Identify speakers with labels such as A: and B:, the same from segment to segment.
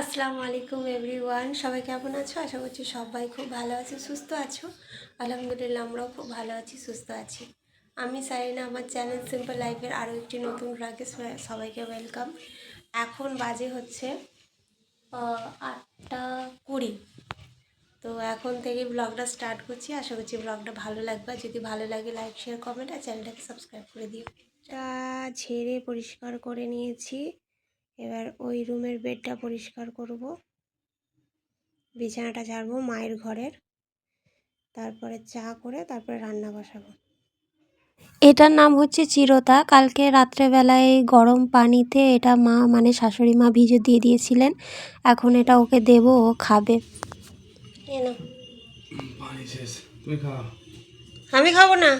A: আসসালামু আলাইকুম এভরিওয়ান। সবাই কেমন আছো? আশা করছি সবাই খুব ভালো আছে, সুস্থ আছো। আলহামদুলিল্লাহ আমরাও খুব ভালো আছি, সুস্থ আছি। আমি সাইনা আমার চ্যানেল সিম্পল লাইফের আরও একটি নতুন ব্লগে সবাইকে ওয়েলকাম এখন বাজে হচ্ছে আটটা কুড়ি। তো এখন থেকে ব্লগটা স্টার্ট করছি। আশা করছি ব্লগটা ভালো লাগবে। যদি ভালো লাগে লাইক শেয়ার কমেন্ট আর চ্যানেলটাকে সাবস্ক্রাইব করে দিও। ঝেড়ে পরিষ্কার করে নিয়েছি। এবার ওই রুমের বেডটা পরিষ্কার করব। বিছানাটা ঝাড়বো মায়ের ঘরের। তারপরে চা করে তারপরে রান্না বসাবো। এটার নাম হচ্ছে চিরতা। কালকে রাত্রেবেলায় গরম পানিতে এটা মা মানে শাশুড়ি মা ভিজে দিয়ে দিয়েছিলেন। এখন এটা ওকে দেব ও খাবে। এ নাও।
B: পানি শেষ। তুমি খাও।
A: আমি খাব না?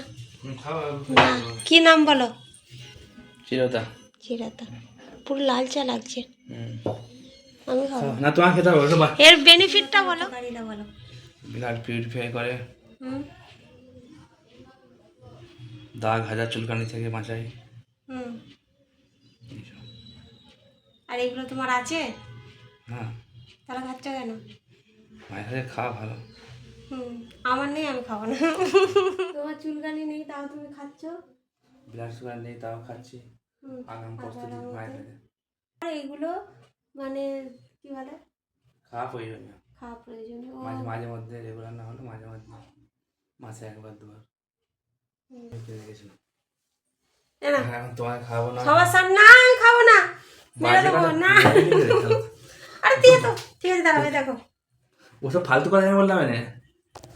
A: না। কি নাম বলো?
B: চিরতা।
A: চিরতা। পুরো লাল চা লাগছে আমি খাব।
B: না তোমার খেতে হবে
A: এর বেনিফিটটা বলো। বলো।
B: ব্লাড পিউরিফাই করে।
A: হুম।
B: দাগ হাজার চুলকানি থেকে বাঁচায়
A: হুম। আর এগুলো তোমার আছে?
B: হ্যাঁ
A: তাহলে খাচ্ছ কেন?
B: মায়ের খাওয়া ভালো।
A: হুম। আমার নেই আমি খাব না। তোমার চুলকানি নেই তাও তুমি খাচ্ছ?
B: ব্লাড সুগার নেই তাও খাচ্ছি। আগাম প্রস্তুতি মায়ের
A: আর মানে কি বলে?
B: খাওয়া প্রয়োজনীয়।
A: খাওয়া প্রয়োজনীয়
B: মাঝে মাঝে মধ্যে রেগুলার না হলে মাঝে মধ্যে মাসে একবার দুবার।
A: না।
B: এখন তোমায় খাব না।
A: সবার সামনে না খাব না। মেরে দেবো না।
B: বাজে কথা বলছো।
A: আরে দিয়ে তো ঠিক আছে দাঁড়াবে দেখো।
B: ওসব ফালতু কথা বললাম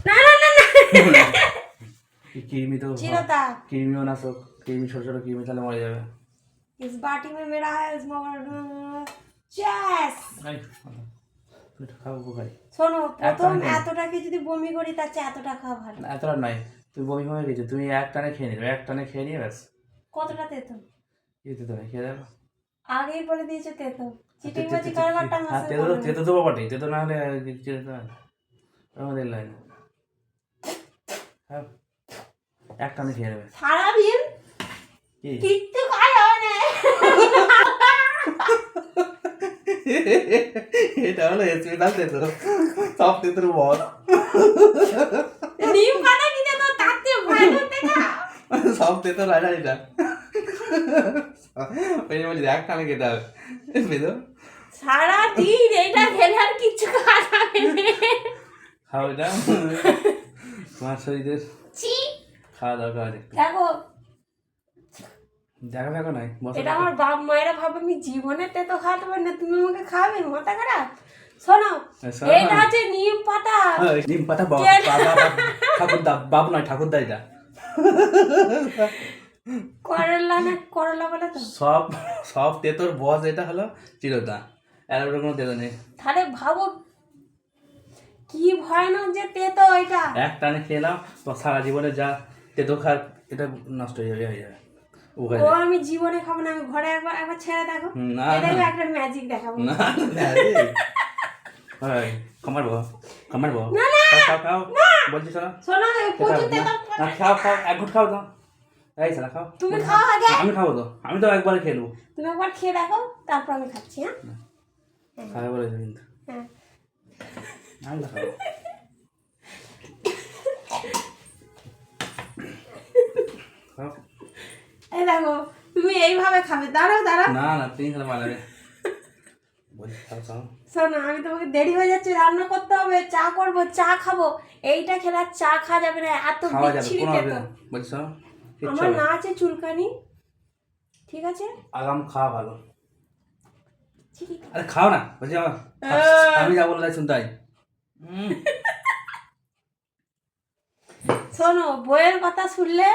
B: না
A: না না না।
B: তো
A: চিরতা
B: কৃমিও না সব কৃমি ছোট ছোট কৃমি তাহলে মরে যাবে।
A: इस बाटी में मेरा है इस চ্যাস
B: এই, তুমি একটু খাও উপকারী
A: শোনো প্রথম
B: টানে খেয়ে।
A: এতটাকে যদি বমি করি তার চেয়ে এতটা খাওয়া ভালো
B: না, এতটা নয় তুমি বমি হয়ে গেছো তুমি এক টানে খেয়ে নিবে এক টানে খেয়ে নিয়ে ব্যাস
A: কতটা তেতো
B: যেতে তো খেয়ে দেবো
A: আগেই বলে দিয়েছে তেতো চিটিং বাজি কারবারটা
B: হ্যাঁ
A: মাসে
B: তেতো তো তেতো দেবো বটে তেতো না হলে যেতে তো হয় না। আমাদের লাইন খাও এক টানে খেয়ে নেবে
A: সারাদিন
B: কি
A: কিচ্ছু খাই হয় না
B: এটা হলো স্পেশাল তেতো সব তেতোর বল
A: নিম পাতা কিনে তো তাতে ভয় করতে না
B: সব এটা ওই যে বলছি এক টানে খেতে হবে বেদো
A: সারাদিন এইটা খেলে আর কিচ্ছু খাওয়া যাবে না।
B: তোমার শরীরের খাওয়া আছে
A: দেখো
B: দেখা দেখো নাই
A: এটা আমার বাপ মায়েরা ভাবে আমি জীবনে তেতো খাওয়াতে পারি না তুমি আমাকে খাওয়াবে মাথা খারাপ? শোনো এইটা
B: না।
A: নিম পাতা।
B: হ্যাঁ, নিম পাতা বাবা? ঠাকুরদা বাবু নয় ঠাকুরদা এটা
A: করলা না করলা বলে তো।
B: সব সব তেতোর বস এটা হলো চিরতা এর উপরে কোনো তেতো নেই।
A: তাহলে ভাবো কি ভয়ানক যে তেতো এটা।
B: এক টানে খেলাম তো সারা জীবনে যা তেতো খার এটা নষ্ট হয়ে যাবে হয়ে যাবে।
A: ও আমি জীবনে খাব না আমি ঘরে একবার একবার ছেড়ে দেখো।
B: না
A: দেখো একটা ম্যাজিক দেখাবো।
B: না হয় কামার বউ কামার বউ
A: না, না,
B: খাও খাও বলছি শোনো
A: শোনো
B: না, খাও খাও এক ঘুট খাও তো। এই সালা খাও।
A: তুমি খাও আগে।
B: আমি খাব তো। আমি তো একবারে খেয়ে নেব।
A: তুমি একবার খেয়ে দেখো তারপর আমি খাচ্ছি হ্যাঁ?
B: খাবে বলেছে কিন্তু।
A: হ্যাঁ।
B: আমি খাব। খাও।
A: এই দেখো তুমি এইভাবে খাবে। দাঁড়াও দাঁড়াও।
B: না না তুমি খেলে ভালো লাগে।
A: শোনো আমি তোমাকে দেরি হয়ে যাচ্ছে রান্না করতে হবে চা করব চা খাব। এইটা খেলে চা খাওয়া যাবে না এত বিচ্ছিরি
B: বলছি
A: আমার না। আছে চুলকানি। ঠিক আছে?
B: আগাম খাওয়া ভালো। আরে খাও না বলছি আমি যা বলে শুনতে হয়।
A: শোনো বইয়ের কথা শুনলে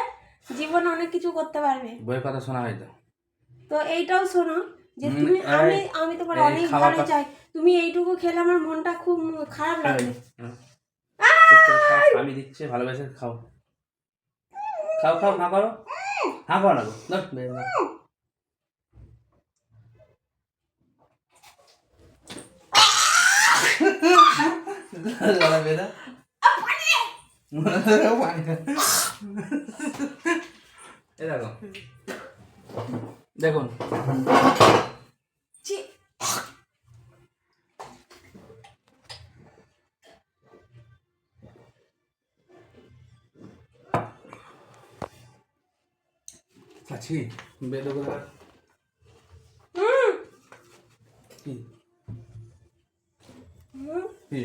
A: জীবনে অনেক কিছু করতে পারবে।
B: বইয়ের কথা শোনা হয়তো।
A: তো এইটাও শোনো যে তুমি আমি আমি তোমার অনেক ভালো চাই। তুমি এইটুকু খেলে আমার মনটা খুব খারাপ লাগবে।
B: চুপ করে খাও, আমি দিচ্ছি ভালোবেসে খাও। খাও খাও হাঁ করো? হাঁ করো না না, না। গলা বের এ দেখো। দেখুন। আছি। বেদে করে কি?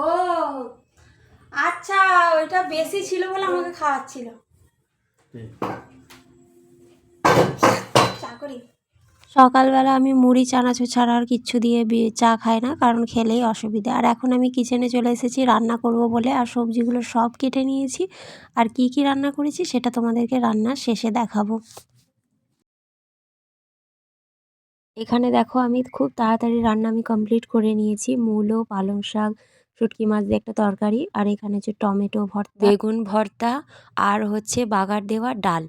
C: ও আচ্ছা ওইটা বেশি ছিল বলে আমাকে খাওয়াচ্ছিল।
B: কি?
C: সকালবেলা আমি মুড়ি, চানাচুর ছাড়া আর কিচ্ছু দিয়ে চা খাই না, কারণ খেলেই অসুবিধা। আর এখন আমি কিচেনে চলে এসেছি, রান্না করব বলে, আর সবজিগুলো সব কেটে নিয়েছি। আর কি কি রান্না করেছি সেটা তোমাদেরকে রান্নার শেষে দেখাবো। এখানে দেখো, আমি খুব তাড়াতাড়ি রান্না আমি কমপ্লিট করে নিয়েছি। মূলো, পালং শাক, শুটকি মাছ দিয়ে একটা তরকারি, আর এখানে হচ্ছে টমেটো ভর্তা। বেগুন ভর্তা, আর হচ্ছে বাগার দেওয়া ডাল।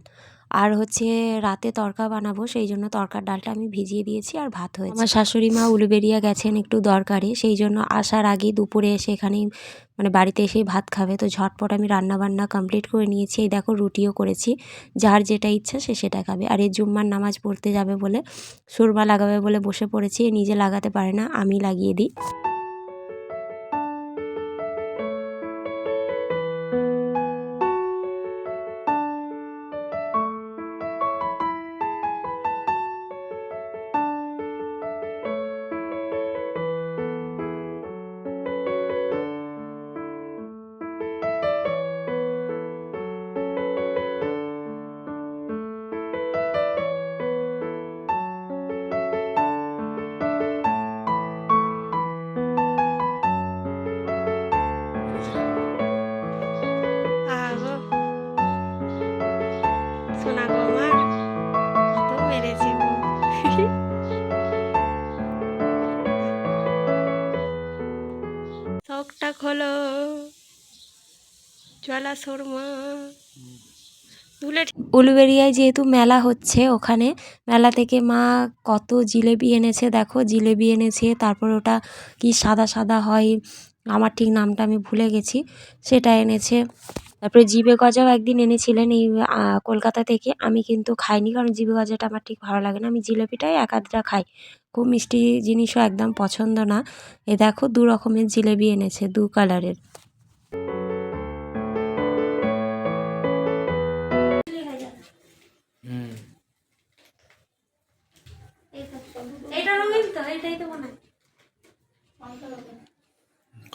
C: আর হচ্ছে রাতে তরকা বানাবো সেই জন্য তরকার ডালটা আমি ভিজিয়ে দিয়েছি আর ভাত হয়েছে। আমার শাশুড়ি মা উলুবেরিয়া গেছেন একটু দরকারে সেই জন্য আসার আগে দুপুরে এসে এখানেই মানে বাড়িতে এসেই ভাত খাবে। তো ঝটপট আমি রান্না বান্না কমপ্লিট করে নিয়েছি। এই দেখো রুটিও করেছি, যার যেটা ইচ্ছা সে সেটা খাবে। আর এই জুম্মার নামাজ পড়তে যাবে বলে, সুরমা লাগাবে বলে বসে পড়েছি নিজে লাগাতে পারে না, আমি লাগিয়ে দিই। শর্মা। উলুবেরিয়ায় যেহেতু মেলা হচ্ছে ওখানে, মেলা থেকে মা কত জিলেবি এনেছে দেখো, জিলেবি এনেছে, তারপর ওটা কি সাদা সাদা হয়, আমার ঠিক নামটা আমি ভুলে গেছি, সেটা এনেছে। তারপরে জিবে গজাও একদিন এনেছিলেন এই কলকাতা থেকে, আমি কিন্তু খাইনি কারণ জিবে গজাটা আমার ঠিক ভালো লাগে না, আমি জিলেপিটাই আধটা খাই। খুব মিষ্টি জিনিসও একদম পছন্দ না। এ দেখো দু রকমের জিলেবি এনেছে, দু কালারের।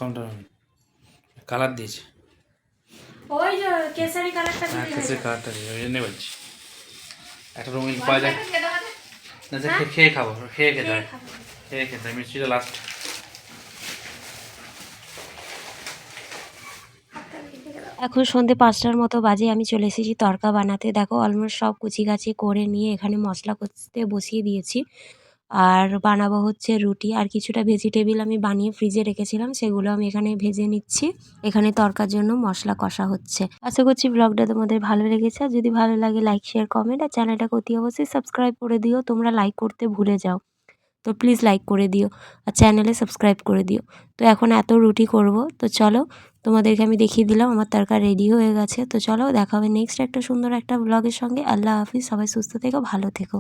B: কোনটা কালার দিয়েছে।
C: ওই যে কেসারি কালারটা
B: হ্যাঁ কেসের কালারটা দিয়ে ওই জন্যই বলছি। একটা রঙিন পাওয়া যায়। না যে খেয়ে খাব খেয়ে খেতে হয় খেয়ে খেতে হয় মিষ্টিটা লাস্ট
C: এখন সন্ধে পাঁচটার মতো বাজে আমি চলে এসেছি তড়কা বানাতে। দেখো অলমোস্ট সব কুচি কাচি করে নিয়ে এখানে মশলা কষতে বসিয়ে দিয়েছি। আর বানাবো হচ্ছে রুটি। আর কিছুটা ভেজিটেবিল আমি বানিয়ে ফ্রিজে রেখেছিলাম, সেগুলো আমি এখানে ভেজে নিচ্ছি। এখানে তরকার জন্য মশলা কষা হচ্ছে। আশা করছি ব্লগটা তোমাদের ভালো লেগেছে। যদি ভালো লাগে লাইক শেয়ার কমেন্ট আর চ্যানেলটাকে অতি অবশ্যই সাবস্ক্রাইব করে দিও। তোমরা লাইক করতে ভুলে যাও। তো প্লিজ লাইক করে দিও, আর চ্যানেলে সাবস্ক্রাইব করে দিও। তো এখন এত রুটি করব, তো চলো তোমাদেরকে আমি দেখিয়ে দিলাম, আমার তরকার রেডি হয়ে গেছে। তো চলো দেখা হবে নেক্সট একটা সুন্দর একটা ব্লগের সঙ্গে। আল্লাহ হাফিজ, সবাই সুস্থ থেকো, ভালো থেকো।